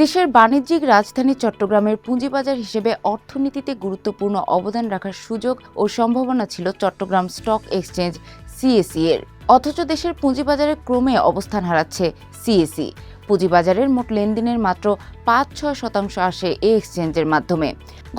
দেশের বাণিজ্যিক রাজধানী চট্টগ্রামের পুঁজিবাজার হিসেবে অর্থনীতিতে গুরুত্বপূর্ণ অবদান রাখার সুযোগ ও সম্ভাবনা ছিল চট্টগ্রাম স্টক এক্সচেঞ্জ সিএসি এর। অথচ দেশের পুঁজিবাজারে ক্রমে অবস্থান হারাচ্ছে সিএসি পুঁজিবাজারের মোট লেনদেনের মাত্র পাঁচ ছয় শতাংশ আসে এই এক্সচেঞ্জের মাধ্যমে।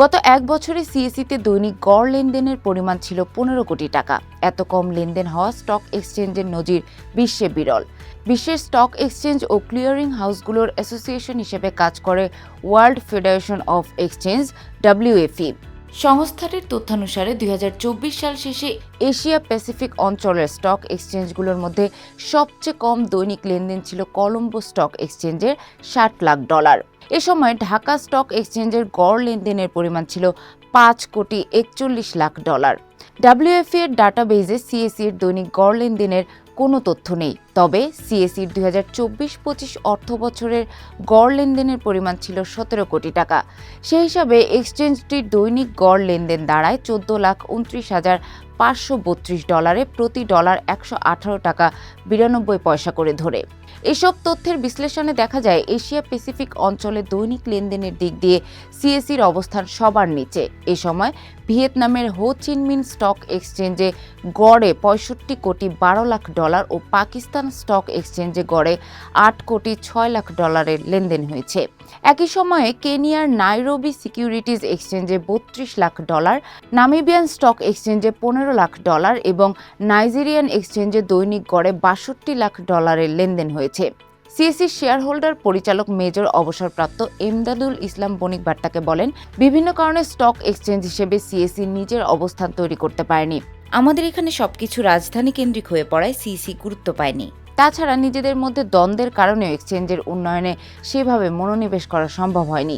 গত এক বছরে সিএসিতে দৈনিক গড় লেনদেনের পরিমাণ ছিল পনেরো কোটি টাকা। এত কম লেনদেন হওয়া স্টক এক্সচেঞ্জের নজির বিশ্বে বিরল। বিশ্বের স্টক এক্সচেঞ্জ ও ক্লিয়ারিং হাউসগুলোর অ্যাসোসিয়েশন হিসেবে কাজ করে world federation of exchange, WFE. সংস্থাটির তথ্যানুসারে দুই সাল শেষে এশিয়া প্যাসিফিক অঞ্চলের স্টক এক্সচেঞ্জগুলোর মধ্যে সবচেয়ে কম দৈনিক লেনদেন ছিল কলম্বো স্টক এক্সচেঞ্জের ষাট লাখ ডলার। এ সময় ঢাকা স্টক এক্সচেঞ্জের গড় লেনদেনের পরিমাণ ছিল পাঁচ কোটি একচল্লিশ লাখ ডলার। ডাব্লিউএফ এর ডাটাবেজে সিএসি এর দৈনিক গড় লেনদেনের কোনো তথ্য নেই। তবে সিএসির দুই হাজার চব্বিশ পঁচিশ অর্থ বছরের গড় লেনদেনের পরিমাণ ছিল সতেরো কোটি টাকা। সেই হিসাবে এক্সচেঞ্জটির দৈনিক গড় লেনদেন দাঁড়ায় চোদ্দ লাখ উনত্রিশ হাজার পাঁচশো বত্রিশ ডলারে প্রতি ডলার একশো আঠারো টাকা বিরানব্বই পয়সা করে ধরে। এসব তথ্যের বিশ্লেষণে দেখা যায়, এশিয়া প্যাসিফিক অঞ্চলে দৈনিক লেনদেনের দিক দিয়ে সিএসির অবস্থান সবার নিচে। এ সময় ভিয়েতনামের হো চিনমিন স্টক এক্সচেঞ্জে গড়ে পঁয়ষট্টি কোটি বারো লাখ ডলার ও পাকিস্তান স্টক এক্সচেঞ্জে গড়ে আট কোটি ছয় লাখ ডলারের লেনদেন হয়েছে। একই সময়ে কেনিয়ার নাইরোবি সিকিউরিটিজ এক্সচেঞ্জে বত্রিশ লাখ ডলার, নামিবিয়ান স্টক এক্সচেঞ্জে পনেরো লাখ ডলার এবং নাইজেরিয়ান এক্সচেঞ্জে দৈনিক গড়ে বাষট্টি লাখ ডলারের লেনদেন হয়েছে। সিএসসি শেয়ার হোল্ডার পরিচালক মেজর অবসরপ্রাপ্ত এমদাদুল ইসলাম বণিক বার্তাকে বলেন, বিভিন্ন কারণে স্টক এক্সচেঞ্জ হিসেবে সিএসসি নিজের অবস্থান তৈরি করতে পারেনি। আমাদের এখানে সবকিছু রাজধানী কেন্দ্রিক হয়ে পড়ায় সিএসি গুরুত্ব পায়নি। তাছাড়া নিজেদের মধ্যে দ্বন্দ্বের কারণেও এক্সচেঞ্জের উন্নয়নে সেভাবে মনোনিবেশ করা সম্ভব হয়নি।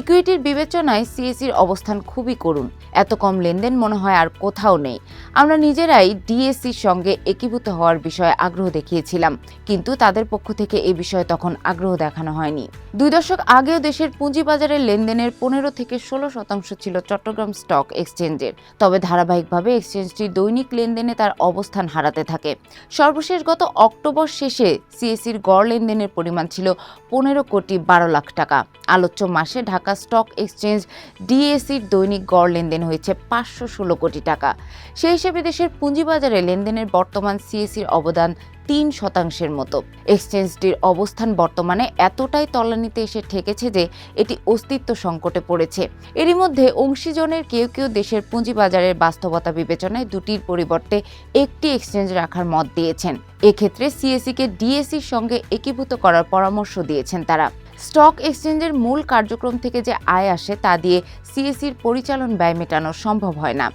ইকুইটির বিবেচনায় সিএসির অবস্থান খুবই করুণ। এত কম লেনদেন মনে হয় আর কোথাও নেই। আমরা নিজেরাই ডিএসসির সঙ্গে একীভূত হওয়ার বিষয়ে আগ্রহ দেখিয়েছিলাম, কিন্তু তাদের পক্ষ থেকে এ বিষয়ে তখন আগ্রহ দেখানো হয়নি। দুই দশক আগেও দেশের পুঁজিবাজারের লেনদেনের পনেরো থেকে ষোলো শতাংশ ছিল চট্টগ্রাম স্টক এক্সচেঞ্জের। তবে ধারাবাহিকভাবে এক্সচেঞ্জটি দৈনিক লেনদেনে তার অবস্থান হারাতে থাকে। সর্বশেষ গত অক্টোবর শেষে সিএসির গড় লেনদেনের পরিমাণ ছিল পনেরো কোটি বারো লাখ টাকা। আলোচ্য মাসে ঢাকা স্টক এক্সচেঞ্জ ডিএসির দৈনিক গড় লেনদেন হয়েছে পাঁচশো ষোলো কোটি টাকা। সেই হিসেবে দেশের পুঁজিবাজারে লেনদেনের বর্তমান সিএসির অবদান তিন শতাংশের মতো। এক্সচেঞ্জটির অবস্থান বর্তমানে এতটাই তলানিতে এসে ঠেকেছে যে এটি অস্তিত্ব সংকটে পড়েছে। এরই মধ্যে অংশীজনের কেউ কেউ দেশের পুঁজিবাজারের বাস্তবতা বিবেচনায় দুটির পরিবর্তে একটি এক্সচেঞ্জ রাখার মত দিয়েছেন। এক্ষেত্রে সিএসিকে ডিএসির সঙ্গে একীভূত করার পরামর্শ দিয়েছেন তারা। স্টক এক্সচেঞ্জের মূল কার্যক্রম থেকে যে আয় আসে তা দিয়ে সিএসির পরিচালন ব্যয় মেটানো সম্ভব হয় না।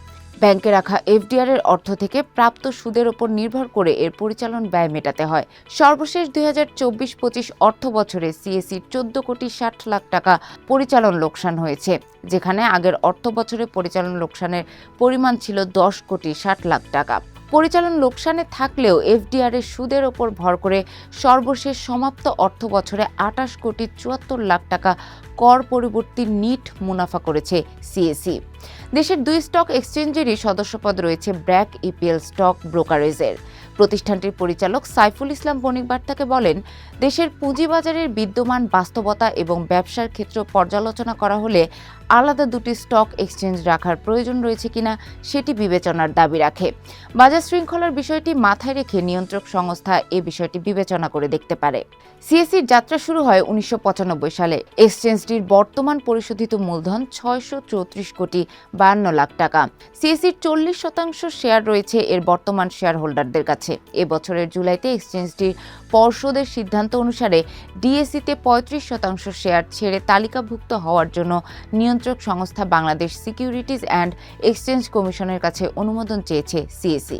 ব্যাংকে রাখা এফডিআর এর অর্থ থেকে প্রাপ্ত সুদের ওপর নির্ভর করে এর পরিচালন ব্যয় মেটাতে হয়। সর্বশেষ দুই হাজার চব্বিশ পঁচিশ অর্থ বছরে সিএসির চোদ্দ কোটি ষাট লাখ টাকা পরিচালন লোকসান হয়েছে, যেখানে আগের অর্থ বছরে পরিচালন লোকসানের পরিমাণ ছিল দশ কোটি ষাট লাখ টাকা। পরিচালন লোকসানে থাকলেও এফডিআর এর সুদের ওপর ভর করে সর্বশেষ সমাপ্ত অর্থ বছরে আটাশ কোটি চুয়াত্তর লাখ টাকা কর পরিবর্তী নিট মুনাফা করেছে সিএসি। দেশের দুই স্টক এক্সচেঞ্জেরই সদস্যপদ রয়েছে ব্র্যাক ইপিএল স্টক ব্রোকারেজের প্রতিষ্ঠানটির পরিচালক সাইফুল ইসলাম বণিক বার্তাকে বলেন, দেশের পুঁজিবাজারের বিদ্যমান বাস্তবতা এবং ব্যবসার ক্ষেত্র পর্যালোচনা করা হলে আলাদা দুটি স্টক এক্সচেঞ্জ রাখার প্রয়োজন রয়েছে কিনা সেটি বিবেচনার দাবি রাখে। বাজার শৃঙ্খলার বিষয়টি মাথায় রেখে নিয়ন্ত্রক সংস্থা এ বিষয়টি বিবেচনা করে দেখতে পারে। সিএসির যাত্রা শুরু হয় উনিশশো পঁচানব্বই সালে। এক্সচেঞ্জটির বর্তমান পরিশোধিত মূলধন ছয়শো চৌত্রিশ কোটি বায়ান্ন লাখ টাকা। সিএসির চল্লিশ শতাংশ শেয়ার রয়েছে এর বর্তমান শেয়ার হোল্ডারদের কাছে। এবছরের জুলাইতে এক্সচেঞ্জটির পর্ষদের সিদ্ধান্ত অনুসারে ডিএসিতে পঁয়ত্রিশ শতাংশ শেয়ার ছেড়ে তালিকাভুক্ত হওয়ার জন্য নিয়ন্ত্রক সংস্থা বাংলাদেশ সিকিউরিটিজ অ্যান্ড এক্সচেঞ্জ কমিশনের কাছে অনুমোদন চেয়েছে সিএসি